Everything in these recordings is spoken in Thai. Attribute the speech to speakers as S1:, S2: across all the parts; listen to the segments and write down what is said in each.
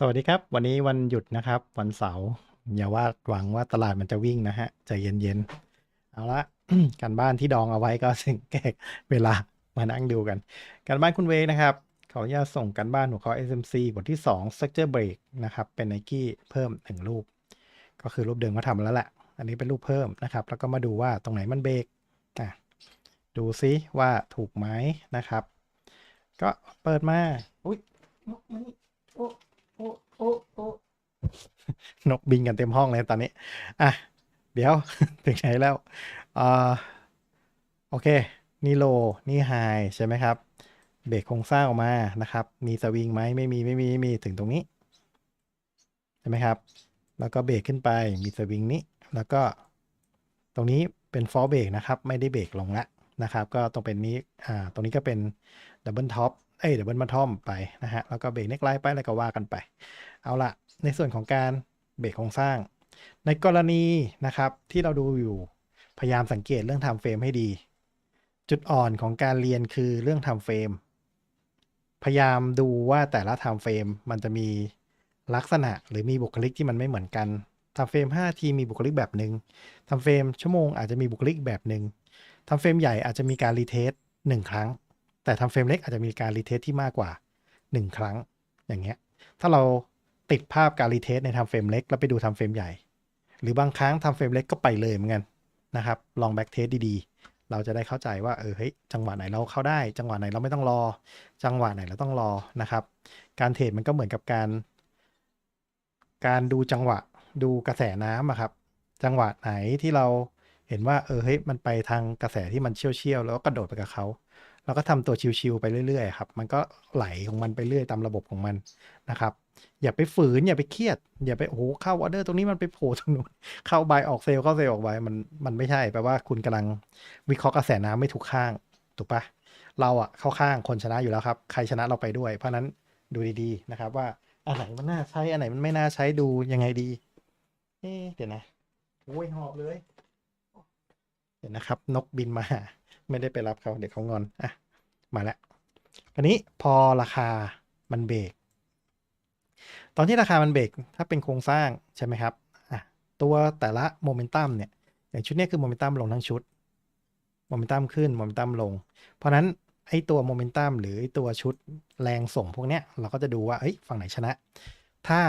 S1: สวัสดีครับ วันนี้วันหยุดนะครับ วันเสาร์อย่าว่าหวังว่าตลาดมันจะวิ่งนะฮะใจเย็นๆเอาละการบ้านที่ดองเอาไว้ก็สิ่งแก้เวลามานั่งดูกัน การบ้านคุณเวนะครับขออนุญาตส่งการบ้านของเขา SMC บทที่ 2 Structure Break นะครับ เป็น Nike เพิ่มหนึ่งรูป ก็คือรูปเดิมก็ทำแล้วแหละ อันนี้เป็นรูปเพิ่มนะครับ แล้วก็มาดูว่าตรงไหนมันเบรกอะดูซิว่าถูกไหมนะครับ ก็เปิดมา อุ้ยมานี่โอ้ โอ้โอ้โอ้นกบินกันเต็มห้องเลยตอนนี้ อะ เดี๋ยว ถึงไหนแล้วอ่าโอเค นี่โล นี่ไฮใช่ไหมครับ เบรกโครงสร้างออกมานะครับ มีสวิงไหมไม่มีไม่มีไม่มีถึงตรงนี้ ใช่ไหมครับ แล้วก็เบรกขึ้นไป มีสวิงนี้ แล้วก็ ตรงนี้เป็นฟอร์เบรกนะครับ ไม่ได้เบรกลงละนะครับ ก็ตรงเป็นนี้ อ่า ตรงนี้ก็เป็นดับเบิลท็อป เอ้ยเดับเบิลมาทอมไปนะฮะ แล้วก็เบรกเน็กไลท์ไปแล้วก็ว่ากันไป เอาละในส่วนของการเบรกโครงสร้าง ในกรณีนะครับที่เราดูอยู่พยายามสังเกตเรื่อง time frame ให้ดี จุดอ่อนของการเรียนคือเรื่อง time frame พยายามดูว่าแต่ละ time frame มันจะมีลักษณะหรือมีบุคลิกที่มันไม่เหมือนกัน time frame 5ทีมีบุคลิกแบบหนึ่ง time frame ชั่วโมงอาจจะมีบุคลิกแบบหนึ่ง time frame ใหญ่อาจจะมีการรีเทสหนึ่งครั้ง แต่ time frame เล็กอาจจะมีการรีเทสที่มากกว่า 1 ครั้ง อย่างเงี้ย ถ้าเราติดภาพการรีเทสในทำเฟรมเล็กแล้วไปดูทำเฟรมใหญ่ หรือบางครั้งทำเฟรมเล็กก็ไปเลยเหมือนกันนะครับ ลองแบ็กเทสดีๆ เราจะได้เข้าใจว่าเออเฮ้ยจังหวะไหนเราเข้าได้ จังหวะไหนเราไม่ต้องรอ จังหวะไหนเราต้องรอนะครับ การเทรดมันก็เหมือนกับการ การดูจังหวะดูกระแสน้ำอะครับ จังหวะไหนที่เราเห็นว่าเออเฮ้ยมันไปทางกระแสที่มันเชี่ยวเชี่ยวๆแล้วก็กระโดดไปกับเขา เราก็ทำตัวชิวๆไปเรื่อยๆครับ มันก็ไหลของมันไปเรื่อยตามระบบของมันนะครับ อย่าไปฝืนอย่าไปเครียด อย่าไปโอ้โหเข้าออเดอร์ตรงนี้มันไปโผล่ตรงนู้นเข้าบายออกเซลล์เข้าเซลล์ออกบายมันมันไม่ใช่แปลว่าคุณกำลังวิเคราะห์กระแสน้ำไม่ถูกข้างถูกปะเราอะเข้าข้างคนชนะอยู่แล้วครับ ใครชนะเราไปด้วย เพราะนั้นดูดีๆนะครับ ว่าอันไหนมันน่าใช้อันไหนมันไม่น่าใช้ดูยังไงดีเอ๊เดี๋ยวนะโอ้ยหอบเลย เดี๋ยวนะครับ นกบินมาหา ไม่ได้ไปรับเขาเดี๋ยวเขางอนอะมาแล้วอันนี้พอราคามันเบรกตอนที่ราคามันเบรกถ้าเป็นโครงสร้างใช่ไหมครับอะตัวแต่ละโมเมนตัมเนี่ยอย่างชุดนี้คือโมเมนตัมลงทั้งชุดโมเมนตัมขึ้นโมเมนตัมลง เพราะนั้นไอ้ตัวโมเมนตัมหรือตัวชุดแรงส่งพวกเนี้ยเราก็จะดูว่าเฮ้ยฝั่งไหนชนะ ถ้า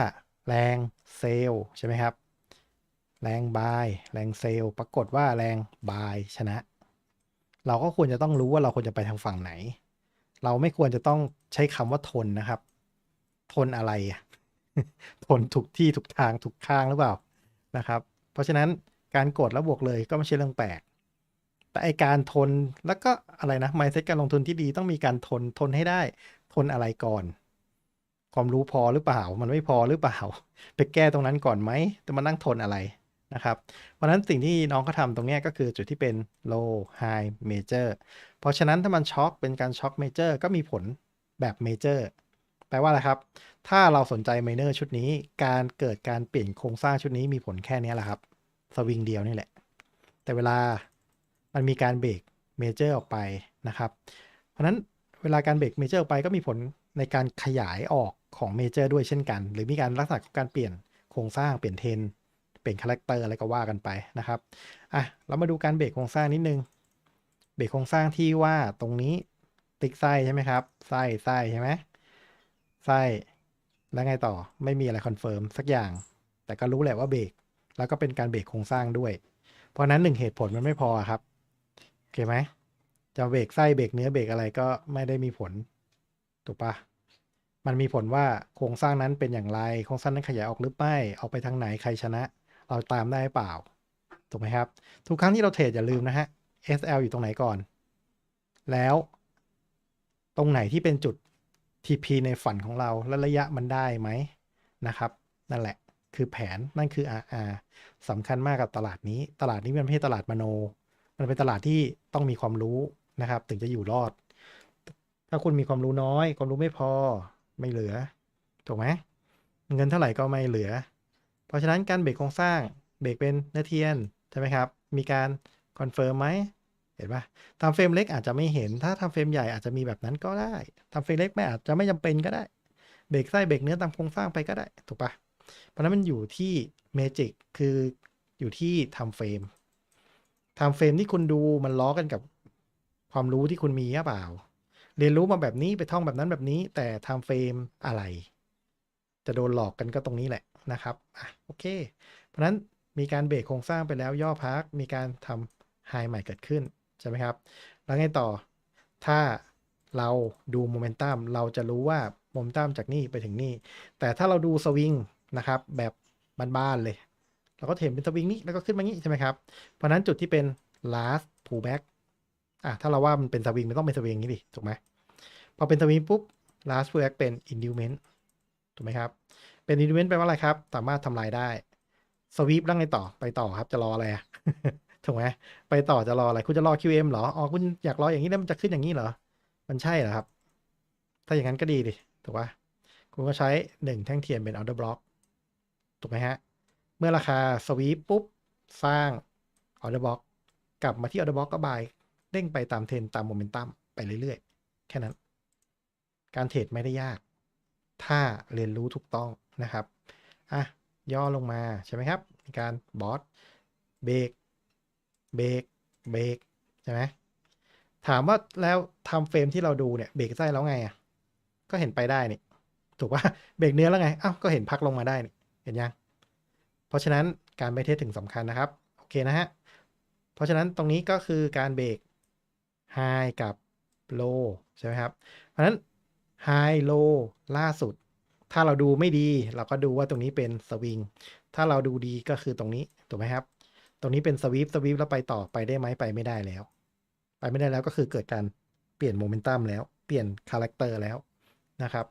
S1: แรงเซลใช่ไหมครับ แรงบายแรงเซลปรากฏว่าแรงบายชนะ เราก็ควรจะต้องรู้ว่าเราควรจะไปทางฝั่งไหน เราไม่ควรจะต้องใช้คำว่าทนนะครับ ทนอะไรทนถูกที่ถูกทางถูกข้างหรือเปล่านะครับ เพราะฉะนั้นการกดแล้วบวกเลยก็ไม่ใช่เรื่องแปลก แต่ไอการทนแล้วก็อะไรนะ mindset การลงทุนที่ดีต้องมีการทนทนให้ได้ ทนอะไรก่อน ความรู้พอหรือเปล่า มันไม่พอหรือเปล่า ไปแก้ตรงนั้นก่อนไหมแต่มานั่งทนอะไร นะครับ เพราะนั้นสิ่งที่น้องเขาทำตรงนี้ก็คือจุดที่เป็น low high major เพราะฉะนั้นถ้ามันช็อคเป็นการช็อค major ก็มีผลแบบ major แปลว่าอะไรครับ ถ้าเราสนใจ minor ชุดนี้ การเกิดการเปลี่ยนโครงสร้างชุดนี้มีผลแค่นี้แหละครับ สวิงเดียวนี่แหละ แต่เวลามันมีการเบรกเมเจอร์ออกไปนะครับ เพราะนั้นเวลาการเบรกเมเจอร์ออกไปก็มีผลในการขยายออกของเมเจอร์ด้วยเช่นกัน หรือมีการลักษณะของการเปลี่ยนโครงสร้างเปลี่ยนเทรน ลี่ยนคาแรคเตอร์อะไรก็ว่ากันไปนะครับอะเรามาดูการเบรกโครงสร้างนิดนึง เบรกโครงสร้างที่ว่าตรงนี้ติ๊กไส้ใช่ไหมครับไส้ไส้ใช่ไหมไส้แล้วไงต่อไม่มีอะไรคอนเฟิร์มสักอย่าง แต่ก็รู้แหละว่าเบรกแล้วก็เป็นการเบรกโครงสร้างด้วย เพราะฉะนั้นหนึ่งเหตุผลมันไม่พอครับโอเคไหมจะเบรกไส้เบรกเนื้อเบรกอะไรก็ไม่ได้มีผลถูกปะมันมีผลว่าโครงสร้างนั้นเป็นอย่างไร โครงสร้างนั้นขยายออกหรือไม่ออกไปทางไหนใครชนะ เราตามได้เปล่า ถูกไหมครับ ทุกครั้งที่เราเทรดอย่าลืมนะฮะ SL อยู่ตรงไหนก่อน แล้วตรงไหนที่เป็นจุด TP ในฝันของเราและระยะมันได้ไหมนะครับ นั่นแหละคือแผนนั่นคือ RR สำคัญมากกับตลาดนี้ ตลาดนี้มันไม่ใช่ตลาดมโน มันเป็นตลาดที่ต้องมีความรู้นะครับ ถึงจะอยู่รอด ถ้าคุณมีความรู้น้อย ความรู้ไม่พอไม่เหลือ ถูกไหมเงินเท่าไหร่ก็ไม่เหลือ เพราะฉะนั้นการเบรกโครงสร้างเบรกเป็นเนื้อเทียนใช่ไหมครับ มีการคอนเฟิร์มไหมเห็นปะทำเฟรมเล็กอาจจะไม่เห็น ถ้าทำเฟรมใหญ่อาจจะมีแบบนั้นก็ได้ทำเฟรมเล็กไม่อาจจะไม่จำเป็นก็ได้ เบรกไส้เบรกเนื้อตามโครงสร้างไปก็ได้ ถูกปะเพราะฉะนั้นมันอยู่ที่เมจิกคืออยู่ที่ทำเฟรมทำเฟรมที่คุณดูมันล้อกันกับความรู้ที่คุณมีหรือเปล่า เรียนรู้มาแบบนี้ไปท่องแบบนั้นแบบนี้ แต่ทำเฟรมอะไร จะโดนหลอกกันก็ตรงนี้แหละ นะครับอะโอเค เพราะฉะนั้นมีการเบรกโครงสร้างไปแล้วย่อพัก มีการทำไฮใหม่เกิดขึ้น ใช่ไหมครับ แล้วไงต่อถ้าเราดูโมเมนตัมเราจะรู้ว่าโมเมนตัมจากนี่ไปถึงนี่ แต่ถ้าเราดูสวิงนะครับแบบบ้านๆเลย เราก็เห็นเป็นสวิงนี้แล้วก็ขึ้นมางี้ใช่ไหมครับ เพราะนั้นจุดที่เป็น last pullback อะถ้าเราว่ามันเป็นสวิงมันต้องเป็นสวิงอย่างนี้ดิถูกไหมพอเป็นสวิงปุ๊บ last pullback เป็น indument ถูกไหมครับ เป็น indument แปลว่าอะไรครับ สามารถทำลายได้สวีปแล้วไงต่อไปต่อครับจะรออะไรถูกไหมไปต่อจะรออะไรคุณจะรอ QM เหรออ๋อคุณอยากรออย่างนี้แล้วมันจะขึ้นอย่างนี้เหรอ มันใช่เหรอครับ ถ้าอย่างนั้นก็ดีดิถูกปะคุณก็ใช้หนึ่งแท่งเทียนเป็น order block ถูกไหมฮะ เมื่อราคาสวีปปุ๊บ สร้าง order block กลับมาที่ order block ก็บายเด้งไปตามเทรนตามโมเมนตัมไปเรื่อยๆ แค่นั้น การเทรดไม่ได้ยาก ถ้าเรียนรู้ถูกต้อง นะครับอะย่อลงมาใช่ไหมครับ การบอสเบรกเบรกเบรกใช่ไหมถามว่าแล้วทำเฟรมที่เราดูเนี่ยเบรกไส้แล้วไงอะก็เห็นไปได้นี่ถูกป่ะเบรกเนื้อแล้วไงอ้าวก็เห็นพักลงมาได้นี่เห็นยังเพราะฉะนั้นการไม่เทสถึงสำคัญนะครับโอเคนะฮะเพราะฉะนั้นตรงนี้ก็คือการเบรกไฮกับโลใช่ไหมครับ เพราะฉะนั้นไฮโลล่าสุด ถ้าเราดูไม่ดีเราก็ดูว่าตรงนี้เป็นสวิง ถ้าเราดูดีก็คือตรงนี้ ถูกไหมครับ ตรงนี้เป็นสวีปสวีปแล้วไปต่อไปได้ไหมไปไม่ได้แล้ว ไปไม่ได้แล้วก็คือเกิดการเปลี่ยนโมเมนตัมแล้ว เปลี่ยนคาแรคเตอร์แล้วนะครับ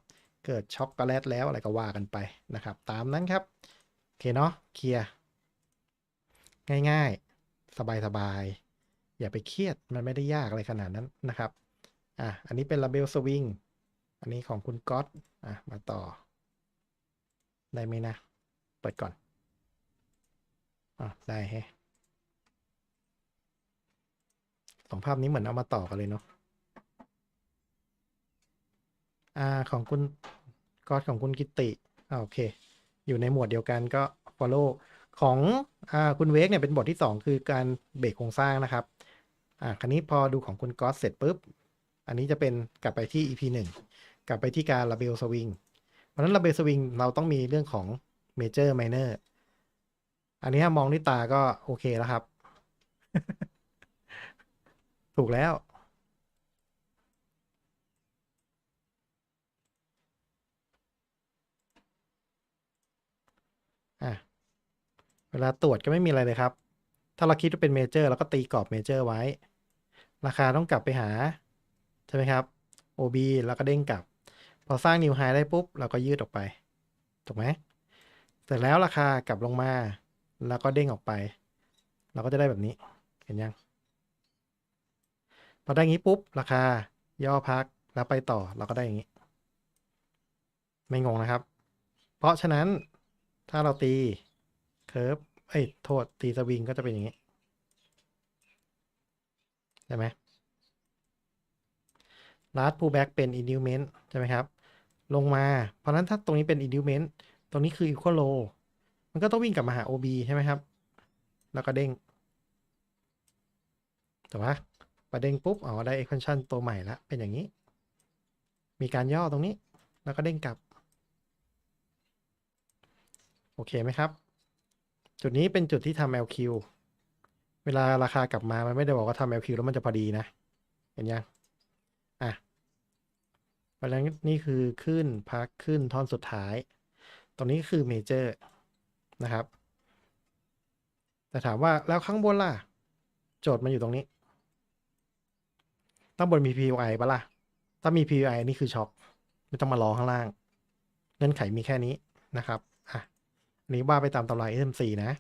S1: เกิดช็อกโกแลตแล้วอะไรก็ว่ากันไปนะครับ ตามนั้นครับ โอเคเนาะ เคลียร์ ง่ายๆ สบายๆ อย่าไปเครียด มันไม่ได้ยากอะไรขนาดนั้นนะครับ อะ อันนี้เป็นลาเบลสวิง อันนี้ของคุณก๊อต อะ มาต่อ ได้ไหมนะ เปิดก่อนอะได้แฮะสองภาพนี้เหมือนเอามาต่อกันเลยเนาะอ่าของคุณก๊อตของคุณกิติอ่าโอเค อยู่ในหมวดเดียวกันก็ follow ของอ่าคุณเวกเนี่ยเป็นบทที่ 2 คือการเบรกโครงสร้างนะครับอ่าคราวนี้พอดูของคุณก๊อตเสร็จปุ๊บ อันนี้จะเป็นกลับไปที่ EP 1 กลับไปที่การ label swing เพ ราะนั้น label swing เราต้องมีเรื่องของ major minor อันนี้มองด้วยตาก็โอเคแล้วครับ ถูกแล้ว อะ เวลาตรวจก็ไม่มีอะไรเลยครับ ถ้าเราคิดว่าเป็นเมเจอร์เราก็ตีกรอบเมเจอร์ไว้ ราคาต้องกลับไปหา ใช่ไหมครับ OB แล้วก็เด้งกลับ พอสร้าง New High ได้ปุ๊บ เราก็ยืดออกไปถูกไหมเสร็จแล้วราคากลับลงมา แล้วก็เด้งออกไป เราก็จะได้แบบนี้เห็นยังพอได้งี้ปุ๊บ ราคาย่อพักแล้วไปต่อเราก็ได้อย่างนี้ ไม่งงนะครับ เพราะฉะนั้นถ้าเราตีเคิร์ฟเอ้ยโทษตีสวิงก็จะเป็นอย่างนี้ใช่ไหม last pullback เป็น indument ใช่ไหมครับ ลงมา เพราะนั้นถ้าตรงนี้เป็น indument ตรงนี้คือ equal low มันก็ต้องวิ่งกลับมาหา OB ใช่ไหมครับ แล้วก็เด้งถูกปะประเด้งปุ๊บ อ๋อ ได้ expansion ตัวใหม่ละ เป็นอย่างนี้ มีการย่อตรงนี้ แล้วก็เด้งกลับ โอเคไหมครับ จุดนี้เป็นจุดที่ทำ LQ เวลาราคากลับมา มันไม่ได้บอกว่าทำ LQ แล้วมันจะพอดีนะ เห็นยัง เพราะฉะนั้นนี่คือขึ้นพักขึ้นท่อนสุดท้าย ตรงนี้คือเมเจอร์นะครับ แต่ถามว่าแล้วข้างบนล่ะ โจทย์มันอยู่ตรงนี้ข้างบนมี PUI ปะล่ะ ถ้ามี PUI นี่คือช็อคไม่ต้องมารอข้างล่าง เงื่อนไขมีแค่นี้นะครับอะอันนี้ว่าไปตามตำรา SMC นะ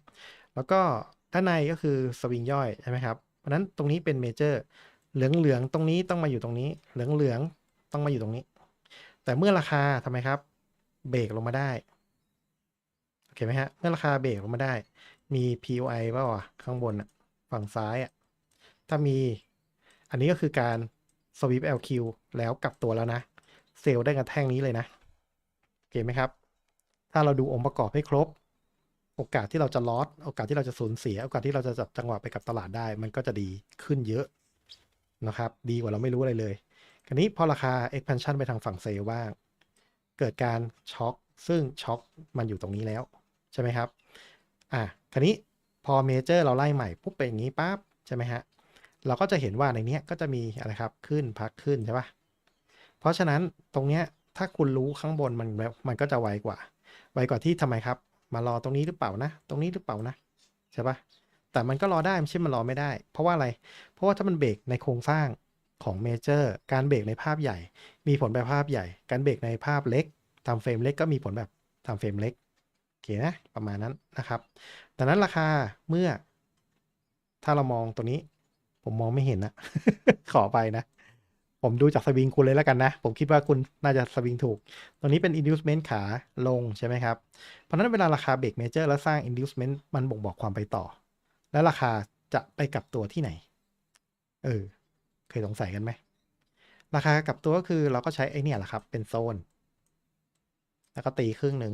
S1: แล้วก็ด้านในก็คือสวิงย่อยใช่ไหมครับ เพราะนั้นตรงนี้เป็นเมเจอร์เหลืองเหลืองตรงนี้ต้องมาอยู่ตรงนี้ เหลืองเหลือง ต้องมาอยู่ตรงนี้ แต่เมื่อราคาทำไมครับ เบรกลงมาได้โอเคไหมฮะเมื่อราคาเบรกลงมาได้ มี POI ป่าวะข้างบนอะฝั่งซ้ายอะถ้ามีอันนี้ก็คือการ sweep LQ แล้วกลับตัวแล้วนะ เซลล์ได้กับแท่งนี้เลยนะโอเคไหมครับ ถ้าเราดูองค์ประกอบให้ครบ โอกาสที่เราจะลอสโอกาสที่เราจะสูญเสีย โอกาสที่เราจะจับจังหวะไปกับตลาดได้ มันก็จะดีขึ้นเยอะนะครับ ดีกว่าเราไม่รู้อะไรเลย คราวนี้พอราคา expansion ไปทางฝั่งเซลล์บ้าง เกิดการช็อคซึ่งช็อคมันอยู่ตรงนี้แล้ว ใช่ไหมครับ อะคราวนี้พอเมเจอร์เราไล่ใหม่ปุ๊บเป็นอย่างนี้ปั๊บใช่ไหมฮะ เราก็จะเห็นว่าในนี้ก็จะมีอะไรครับขึ้นพักขึ้นใช่ปะเพราะฉะนั้นตรงเนี้ยถ้าคุณรู้ข้างบนมันแบบมันก็จะไวกว่า ไวกว่าที่ทำไมครับ มารอตรงนี้หรือเปล่านะ ตรงนี้หรือเปล่านะใช่ปะแต่มันก็รอได้ไม่ใช่มันรอไม่ได้ เพราะว่าอะไร เพราะว่าถ้ามันเบรกในโครงสร้าง ของเมเจอร์การเบรกในภาพใหญ่ มีผลแบบภาพใหญ่ การเบรกในภาพเล็กทำเฟรมเล็กก็มีผลแบบทำเฟรมเล็กโอเคนะประมาณนั้นนะครับดังนั้นราคาเมื่อ ถ้าเรามองตัวนี้ ผมมองไม่เห็นนะขอไปนะ ผมดูจากสวิงคุณเลยแล้วกันนะ ผมคิดว่าคุณน่าจะสวิงถูก ตัวนี้เป็น inducement ขาลงใช่ไหมครับ เพราะนั้นเวลาราคาเบรกเมเจอร์แล้วสร้าง inducement มันบ่งบอกความไปต่อ แล้วราคาจะไปกับตัวที่ไหน เออ เคยสงสัยกันไหม ราคากลับตัวก็คือเราก็ใช้ไอเนี่ยแหละครับ เป็นโซน แล้วก็ตีครึ่งหนึ่ง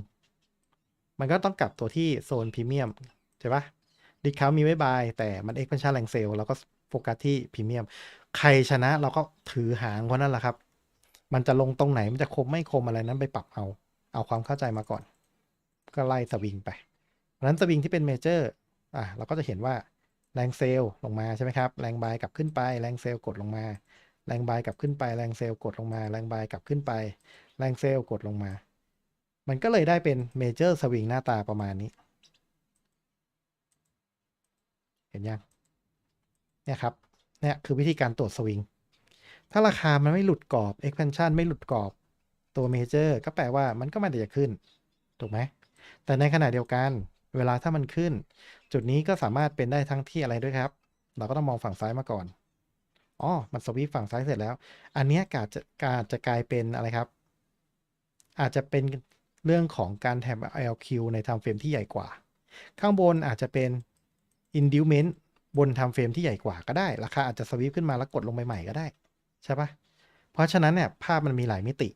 S1: มันก็ต้องกลับตัวที่โซนพรีเมียมใช่ปะดิคามีไว้บาย แต่มัน expansion แรงเซลเราก็โฟกัสที่พรีเมียม ใครชนะเราก็ถือหางคนนั้นแหละครับ มันจะลงตรงไหน มันจะคมไม่คมอะไรนั้นไปปรับเอา เอาความเข้าใจมาก่อน ก็ไล่สวิงไป เพราะนั้นสวิงที่เป็นเมเจอร์ อะเราก็จะเห็นว่า แรงเซลล์ลงมาใช่ไหมครับ แรงบายกลับขึ้นไป แรงเซลล์กดลงมา แรงบายกลับขึ้นไป แรงเซลล์กดลงมา แรงบายกลับขึ้นไป แรงเซลล์กดลงมา มันก็เลยได้เป็นเมเจอร์สวิงหน้าตาประมาณนี้ เห็นยัง เนี่ยครับ เนี่ยคือวิธีการตรวจสวิง ถ้าราคามันไม่หลุดกรอบ expansion ไม่หลุดกรอบตัวเมเจอร์ก็แปลว่ามันก็ไม่ได้จะขึ้น ถูกไหม แต่ในขณะเดียวกัน เวลาถ้ามันขึ้น จุดนี้ก็สามารถเป็นได้ทั้งที่อะไรด้วยครับ เราก็ต้องมองฝั่งซ้ายมาก่อนอ๋อมันสวีปฝั่งซ้ายเสร็จแล้ว อันเนี้ยกาจจะกาจจะกลายเป็นอะไรครับ อาจจะเป็นเรื่องของการแทบ LQ ในไทม์เฟรมที่ใหญ่กว่า ข้างบนอาจจะเป็น Induement บนไทม์เฟรมที่ใหญ่กว่าก็ได้ ราคาอาจจะสวีปขึ้นมาแล้วกดลงไปใหม่ก็ได้ใช่ปะเพราะฉะนั้นเนี่ยภาพมันมีหลายมิติ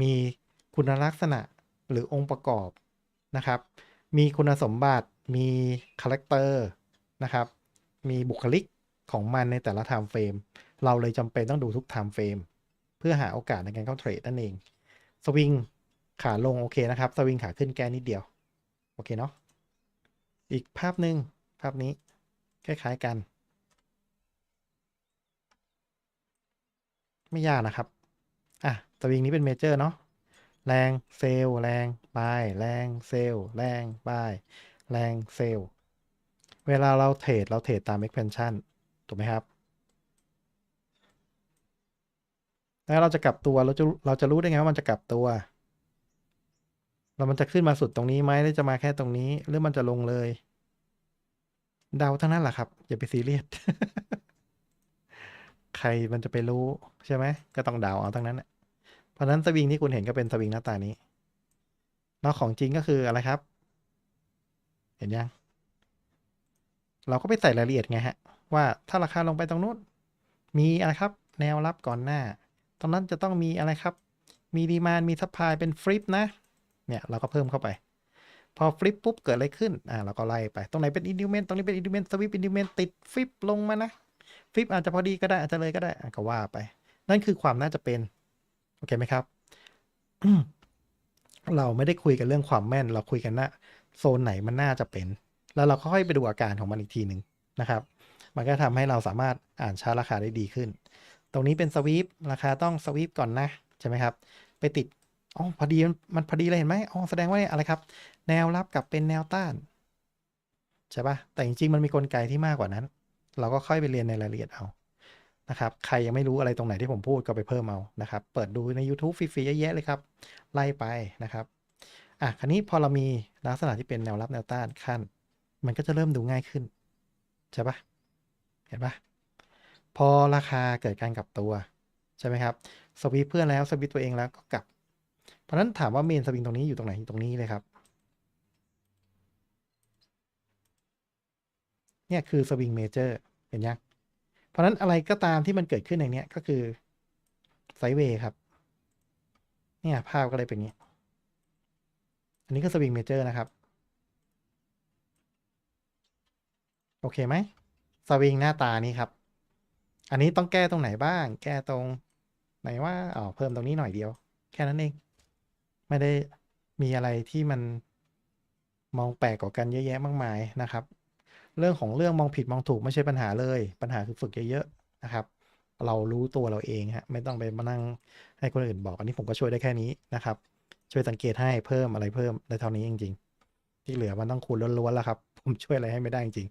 S1: มีคุณลักษณะหรือองค์ประกอบนะครับ มีคุณสมบัติ มีคาแรคเตอร์นะครับ มีบุคลิกของมันในแต่ละไทม์เฟรมเราเลยจำเป็นต้องดูทุกไทม์เฟรมเพื่อหาโอกาสในการเข้าเทรดนั่นเอง สวิงขาลงโอเคนะครับ สวิงขาขึ้นแก้นิดเดียว โอเคเนาะอีกภาพหนึ่งภาพนี้คล้ายๆกัน ไม่ยากนะครับ อะสวิงนี้เป็นเมเจอร์เนาะแรงเซลแรงบายแรงเซลแรงบาย แรงเซลล์เวลาเราเทรดเราเทรดตาม expansion ถูกไหมครับ แล้วเราจะกลับตัวเราจะเราจะรู้ได้ไงว่ามันจะกลับตัว เรามันจะขึ้นมาสุดตรงนี้ไหมหรือจะมาแค่ตรงนี้ หรือมันจะลงเลย เดาทั้งนั้นแหละครับ อย่าไปซีเรียสใครมันจะไปรู้ใช่ไหมก็ต้องเดาเอาทั้งนั้นแหละเพราะฉะนั้นสวิงที่คุณเห็นก็เป็นสวิงหน้าตานี้แล้วของจริงก็คืออะไรครับ เห็นยัง เราก็ไปใส่รายละเอียดไงฮะ ว่าถ้าราคาลงไปตรงนู้น มีอะไรครับ แนวรับก่อนหน้า ตรงนั้นจะต้องมีอะไรครับ มีดีมานมีซัพพลายเป็นฟลิปนะ เนี่ยเราก็เพิ่มเข้าไป พอฟลิปปุ๊บเกิดอะไรขึ้น อ่าเราก็ไล่ไป ตรงไหนเป็นอินดิวเมนตรงนี้เป็นอินดิวเมนสวิปอินดิวเมนติดฟลิปลงมานะ ฟลิปอาจจะพอดีก็ได้ อาจจะเลยก็ได้ก็ว่าไป นั่นคือความน่าจะเป็น โอเคไหมครับ เราไม่ได้คุยกันเรื่องความแม่น เราคุยกันนะ โซนไหนมันน่าจะเป็น แล้วเราก็ค่อยไปดูอาการของมันอีกทีหนึ่งนะครับ มันก็ทำให้เราสามารถอ่านชาร์ตราคาได้ดีขึ้น ตรงนี้เป็นสวีปราคาต้องสวีปก่อนนะใช่ไหมครับ ไปติดอ๋อพอดีมันพอดีเลยเห็นไหมอ๋อแสดงว่าอะไรครับ แนวรับกับเป็นแนวต้านใช่ปะแต่จริงๆมันมีกลไกที่มากกว่านั้น เราก็ค่อยไปเรียนในรายละเอียดเอานะครับใครยังไม่รู้อะไรตรงไหนที่ผมพูดก็ไปเพิ่มเอานะครับ เปิดดูใน YouTube ฟรีๆเยอะแยะเลยครับ ไล่ไปนะครับ อะ คราวนี้พอเรามีลักษณะที่เป็นแนวรับแนวต้านขั้น มันก็จะเริ่มดูง่ายขึ้น ใช่ปะเห็นปะพอราคาเกิดการกลับตัวใช่ไหมครับ สวิปเพื่อนแล้วสวิปตัวเองแล้วก็กลับ เพราะฉะนั้นถามว่าเมนสวิงตรงนี้อยู่ตรงไหนอยู่ตรงนี้เลยครับ เนี่ยคือสวิงเมเจอร์เห็นยัง เพราะฉะนั้นอะไรก็ตามที่มันเกิดขึ้นในนี้ก็คือไซเวย์ครับ เนี่ยภาพก็เลยเป็นอย่างนี้ อันนี้ก็สวิงเมเจอร์นะครับ โอเคไหมสวิงหน้าตานี้ครับ อันนี้ต้องแก้ตรงไหนบ้าง แก้ตรงไหนว่าอ๋อเพิ่มตรงนี้หน่อยเดียว แค่นั้นเอง ไม่ได้มีอะไรที่มันมองแปลกกว่ากันเยอะแยะมากมายนะครับ เรื่องของเรื่องมองผิดมองถูกไม่ใช่ปัญหาเลย ปัญหาคือฝึกเยอะๆนะครับ เรารู้ตัวเราเองฮะไม่ต้องไปมานั่งให้คนอื่นบอกอันนี้ผมก็ช่วยได้แค่นี้นะครับ ช่วยสังเกตให้เพิ่มอะไรเพิ่มได้เท่านี้จริงๆ ที่เหลือมันต้องคูณล้วนๆแล้วครับ ผมช่วยอะไรให้ไม่ได้จริง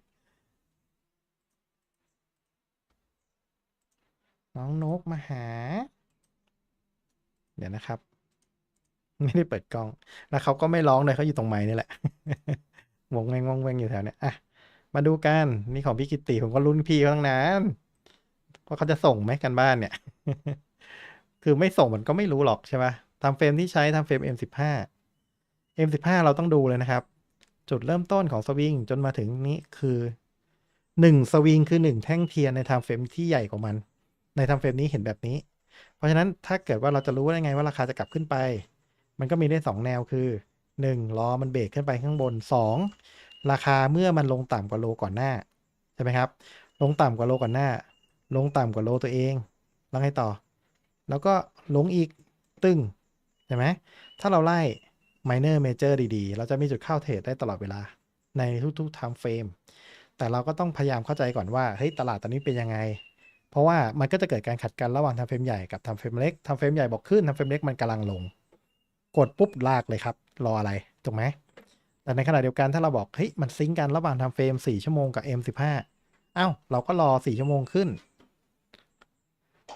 S1: น้องนกมาหา เดี๋ยวนะครับ ไม่ได้เปิดกล้อง แล้วเขาก็ไม่ร้องเลยเขาอยู่ตรงไม้นี่แหละวงแวงวงแวงอยู่แถวเนี้ยอะมาดูกันนี่ของพี่กิตติผมก็รุ่นพี่ตั้งนานว่าเขาจะส่งไหมกันบ้านเนี่ย คือไม่ส่งมันก็ไม่รู้หรอกใช่ปะ ทำเฟรมที่ใช้ทำเฟรม M15 M15 เราต้องดูเลยนะครับ จุดเริ่มต้นของสวิงจนมาถึงนี้คือหนึ่งสวิงคือหนึ่งแท่งเทียนในทม์เฟรมที่ใหญ่กว่ามัน ในทม์เฟรมนี้เห็นแบบนี้ เพราะฉะนั้นถ้าเกิดว่าเราจะรู้ได้ไงว่าราคาจะกลับขึ้นไป มันก็มีได้สองแนวคือหนึ่งล้อมันเบรกขึ้นไปข้างบนสองราคาเมื่อมันลงต่ำกว่าโลก่อนหน้าใช่ไหมครับ ลงต่ำกว่าโลก่อนหน้า ลงต่ำกว่าโลตัวเอง แล้วไงต่อ แล้วก็ลงอีกตึ้ง ใช่ไหมถ้าเราไล่ minor major ดีๆ เราจะมีจุดเข้าเทรดได้ตลอดเวลา ในทุกๆ time frame แต่เราก็ต้องพยายามเข้าใจก่อนว่าเฮ้ยตลาดตอนนี้เป็นยังไง เพราะว่ามันก็จะเกิดการขัดกันระหว่างทำเฟรมใหญ่กับทำเฟรมเล็กทำเฟรมใหญ่บอกขึ้นทำเฟรมเล็กมันกำลังลง กดปุ๊บลากเลยครับ รออะไรถูกไหมแต่ในขณะเดียวกันถ้าเราบอกเฮ้ยมันซิงก์กันระหว่างทำเฟรม4ชั่วโมงกับ M15 อ้าวเราก็รอ 4 ชั่วโมงขึ้น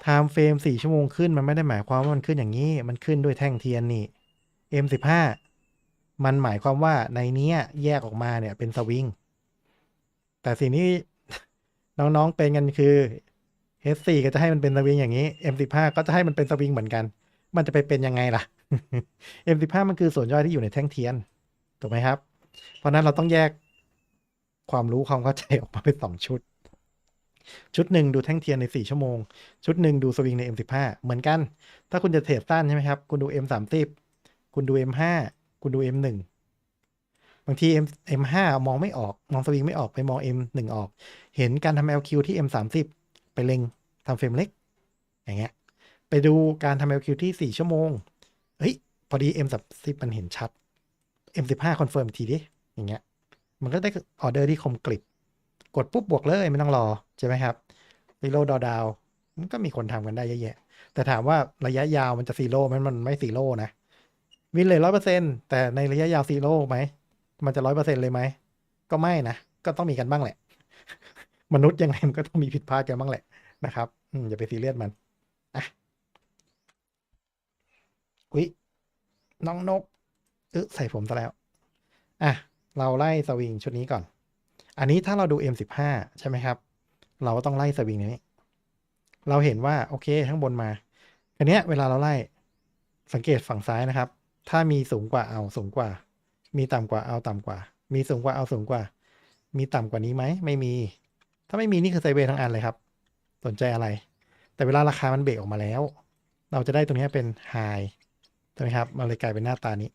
S1: time frame 4ชั่วโมงขึ้นมันไม่ได้หมายความว่ามันขึ้นอย่างนี้ มันขึ้นด้วยแท่งเทียนนี่ M15 มันหมายความว่าในเนี้ยแยกออกมาเนี่ยเป็นสวิง แต่สิ่งที่น้องๆเป็นกันคือ H4 ก็จะให้มันเป็นสวิงอย่างนี้ M15 ก็จะให้มันเป็นสวิงเหมือนกัน มันจะไปเป็นยังไงล่ะ M15 มันคือส่วนย่อยที่อยู่ในแท่งเทียน ถูกไหมครับ เพราะนั้นเราต้องแยกความรู้ความเข้าใจออกมาเป็นสองชุด ชุดหนึ่งดูแท่งเทียนใน 4 ชั่วโมง ชุดหนึ่งดูสวิงใน M15 เหมือนกัน ถ้าคุณจะเทรดสั้นใช่ไหมครับ คุณดู M30 คุณดู M5 คุณดู M1 บางที M M5 มองไม่ออก มองสวิงไม่ออกไปมอง M1 ออก เห็นการทำ LQ ที่ M30 ไปเล็งทำเฟรมเล็ก อย่างเงี้ย ไปดูการทำ LQ ที่ 4 ชั่วโมง เฮ้ย พอดี M30 มันเห็นชัด M15 คอนเฟิร์มทีดิ อย่างเงี้ย มันก็ได้ออเดอร์ที่คมกริบ กดปุ๊บบวกเลยไม่ต้องรอใช่ไหมครับซีโร่ดอดาวมันก็มีคนทำกันได้เยอะแยะ แต่ถามว่าระยะยาวมันจะซีโร่ไหมมันไม่ซีโร่นะ วินเลยร้อยเปอร์เซ็นต์แต่ในระยะยาวซีโร่ไหม มันจะร้อยเปอร์เซ็นต์เลยไหม ก็ไม่นะ ก็ต้องมีกันบ้างแหละ มนุษย์ยังไงมันก็ต้องมีผิดพลาดกันบ้างแหละนะครับอือย่าไปซีเรียสมันอะอุ๊ยน้องนกเออใส่ผมซะแล้ว อะ เราไล่สวิงชุดนี้ก่อน อันนี้ถ้าเราดู M15 ใช่ไหมครับ เราก็ต้องไล่สวิงนี้ เราเห็นว่าโอเคข้างบนมาอันเนี้ยเวลาเราไล่สังเกตฝั่งซ้ายนะครับ ถ้ามีสูงกว่าเอาสูงกว่า มีต่ำกว่าเอาต่ำกว่า มีสูงกว่าเอาสูงกว่า มีต่ำกว่านี้ไหมไม่มี ถ้าไม่มีนี่คือไซเวย์ทั้งอันเลยครับ สนใจอะไร แต่เวลาราคามันเบรกออกมาแล้ว เราจะได้ตรงนี้เป็นไฮใช่ไหมครับมันเลยกลายเป็นหน้าตานี้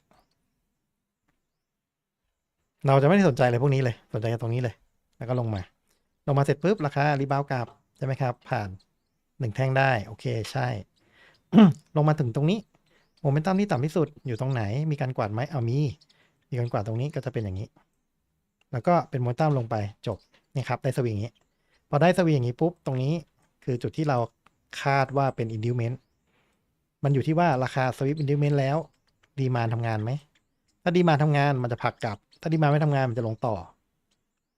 S1: เราจะไม่ได้สนใจอะไรพวกนี้เลย สนใจแค่ตรงนี้เลย แล้วก็ลงมา ลงมาเสร็จปุ๊บราคารีบาวกลับใช่ไหมครับ ผ่านหนึ่งแท่งได้ โอเคใช่ ลงมาถึงตรงนี้โมเมนตัมที่ต่ำที่สุดอยู่ตรงไหน มีการกวาดไหมเอามี มีการกวาดตรงนี้ก็จะเป็นอย่างนี้ แล้วก็เป็นโมเมนตัมลงไปจบนี่ครับได้สวิงอย่างนี้ พอได้สวิงอย่างนี้ปุ๊บตรงนี้คือจุดที่เราคาดว่าเป็นอินดิวเมนต์มันอยู่ที่ว่าราคาสวิปอินดิวเมนต์แล้ว ดีมานทำงานไหม ถ้าดีมานทำงานมันจะผลักกลับ ถ้าดีมาไม่ทำงานมันจะลงต่อ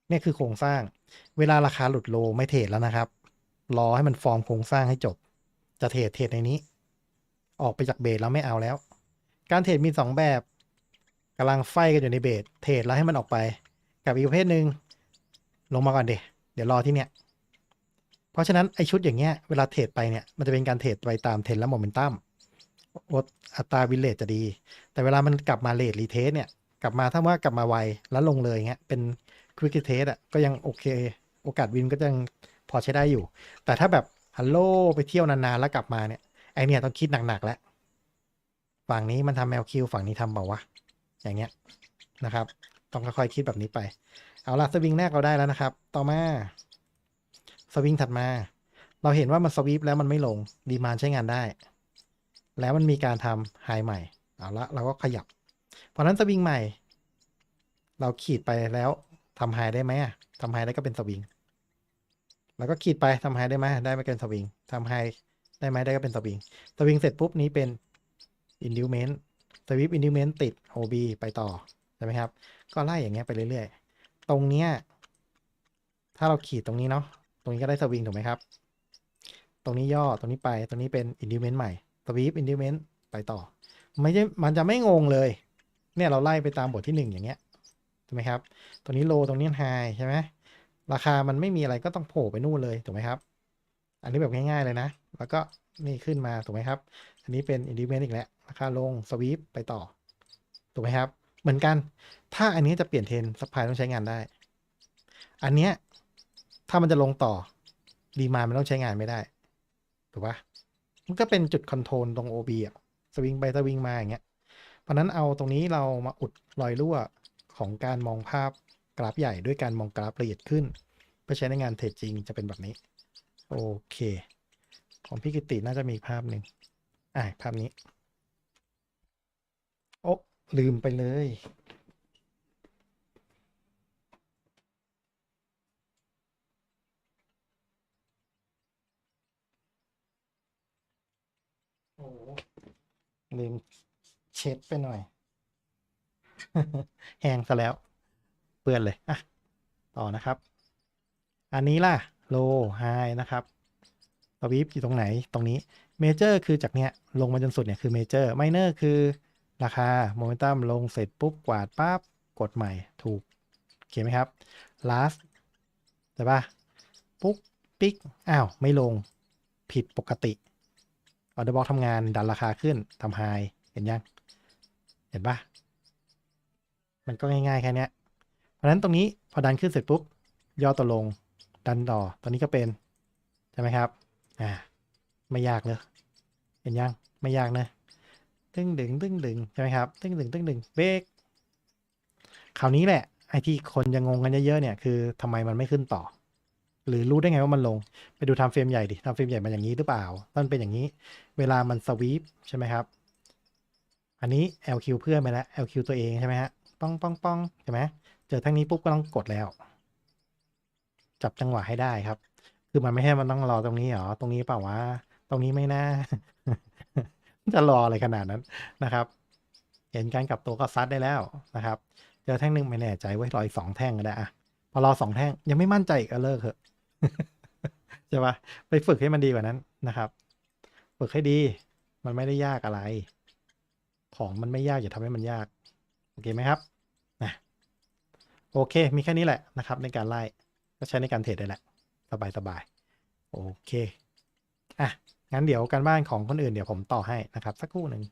S1: เนี่ยคือโครงสร้าง เวลาราคาหลุดโลไม่เทรดแล้วนะครับ รอให้มันฟอร์มโครงสร้างให้จบ จะเทรดเทรดในนี้ ออกไปจากเบสแล้วไม่เอาแล้ว การเทรดมีสองแบบกำลังไฟกันอยู่ในเบสเทรดแล้วให้มันออกไป กับอีกประเภทหนึ่งลงมาก่อนเดเดี๋ยวรอที่เนี่ย เพราะฉะนั้นไอชุดอย่างเงี้ยเวลาเทรดไปเนี่ยมันจะเป็นการเทรดไปตามเทรนและโมเมนตัมอัตราวินเลทจะดี แต่เวลามันกลับมาเลทรีเทสเนี่ย กลับมาถ้าว่ากลับมาไวแล้วลงเลยเงี้ยเป็นควิกเทสอะก็ยังโอเค โอกาสวินก็ยังพอใช้ได้อยู่ แต่ถ้าแบบฮัลโหลไปเที่ยวนานๆแล้วกลับมาเนี่ยไอเนี่ยต้องคิดหนักๆแล้วฝั่งนี้มันทำ LQ ฝั่งนี้ทำเปล่าวะอย่างเงี้ยนะครับ ต้องค่อยๆคิดแบบนี้ไป เอาละสวิงแรกเราได้แล้วนะครับ ต่อมาสวิงถัดมา เราเห็นว่ามันสวีปแล้วมันไม่ลงดีมานใช้งานได้ แล้วมันมีการทำไฮใหม่ เอาละเราก็ขยับ เพราะฉะนั้นสวิงใหม่ เราขีดไปแล้วทำไฮได้ไหมอะทำไฮได้ก็เป็นสวิง แล้วก็ขีดไปทำไฮได้ไหมได้ไม่เกินสวิงทำไฮได้ไหมได้ก็เป็นสวิง สวิงเสร็จปุ๊บนี้เป็น indument สวิป indument ติด OB ไปต่อใช่ไหมครับ ก็ไล่อย่างเงี้ยไปเรื่อยๆ ตรงเนี้ยถ้าเราขีดตรงนี้เนาะ ตรงนี้ก็ได้สวิงถูกไหมครับ ตรงนี้ย่อ ตรงนี้ไป ตรงนี้เป็น indument ใหม่สวีป indument ไปต่อ ไม่ใช่ มันจะไม่งงเลย เนี่ยเราไล่ไปตามบทที่หนึ่งอย่างเงี้ยถูกไหมครับตรงนี้โลตรงนี้ไฮใช่ไหมราคามันไม่มีอะไรก็ต้องโผล่ไปนู่นเลยถูกไหมครับ อันนี้แบบง่ายๆเลยนะ แล้วก็นี่ขึ้นมาถูกไหมครับ อันนี้เป็น indument อีกแล้วราคาลงสวีปไปต่อถูกไหมครับ เหมือนกัน ถ้าอันนี้จะเปลี่ยนเทรนซัพพลายต้องใช้งานได้ อันเนี้ยถ้ามันจะลงต่อดีมามันต้องใช้งานไม่ได้ถูกปะมันก็เป็นจุดคอนโทรลตรง OB อะสวิงไปสวิงมาอย่างเงี้ย ราะนั้นเอาตรงนี้เรามาอุดรอยรั่วของการมองภาพกราฟใหญ่ด้วยการมองกราฟละเอียดขึ้น เพื่อใช้ในงานเทรดจริงจะเป็นแบบนี้ โอเค ของพี่กิติน่าจะมีภาพหนึ่งอ่าภาพนี้ โอ้ลืมไปเลยโอ้ลืม เช็ดไปหน่อย แห้งซะแล้ว เปื้อนเลย อะ ต่อนะครับ อันนี้ล่ะ โล ไฮนะครับสวีปอยู่ตรงไหน ตรงนี้ เมเจอร์คือจากเนี้ย ลงมาจนสุดเนี่ยคือเมเจอร์ไมเนอร์คือราคา โมเมนตัม ลงเสร็จปุ๊บ กวาดปั๊บ กดใหม่ ถูกเขียนไหมครับ last ใช่ปะปุ๊บปิ๊ก อ้าว ไม่ลง ผิดปกติออเดอร์บ็อกทำงานดันราคาขึ้นทำไฮเห็นยัง เห็นปะมันก็ง่ายๆแค่นี้เพราะฉะนั้นตรงนี้พอดันขึ้นเสร็จปุ๊บย่อตัวลงดันต่อตอนนี้ก็เป็น ใช่ไหมครับ อ่า ไม่ยากเลยเห็นยังไม่ยากนะตึ้งดึงตึ้งดึงใช่ไหมครับตึ้งดึงตึ้งดึงเบรกคราวนี้แหละไอที่คนยังงงกันเยอะๆเนี่ยคือทำไมมันไม่ขึ้นต่อ หรือรู้ได้ไงว่ามันลง ไปดูทำเฟรมใหญ่ดิทำเฟรมใหญ่มันอย่างนี้หรือเปล่ามันเป็นอย่างนี้ เวลามันสวีปใช่ไหมครับ อันนี้ LQ เพื่อนไปแล้ว LQ ตัวเองใช่ไหมฮะป้องป้องป้องใช่ไหมเจอทั้งนี้ปุ๊บก็ต้องกดแล้ว จับจังหวะให้ได้ครับ คือมันไม่ใช่มันต้องรอตรงนี้หรอตรงนี้เปล่าวะตรงนี้ไม่น่า จะรออะไรขนาดนั้นนะครับ เห็นการกลับตัวก็ซัดได้แล้วนะครับ เจอแท่งหนึ่งไม่แน่ใจไว้รออีกสองแท่งก็ได้อะพอรอสองแท่งยังไม่มั่นใจอีกก็เลิกเถอะใช่ปะไปฝึกให้มันดีกว่านั้นนะครับ ฝึกให้ดี มันไม่ได้ยากอะไร ของมันไม่ยากอย่าทำให้มันยาก โอเคไหมครับนะโอเค มีแค่นี้แหละนะครับ ในการไล่ก็ใช้ในการเทรดได้แหละ สบายสบายโอเคอะงั้นเดี๋ยวการบ้านของคนอื่นเดี๋ยวผมต่อให้นะครับ สักครู่หนึ่ง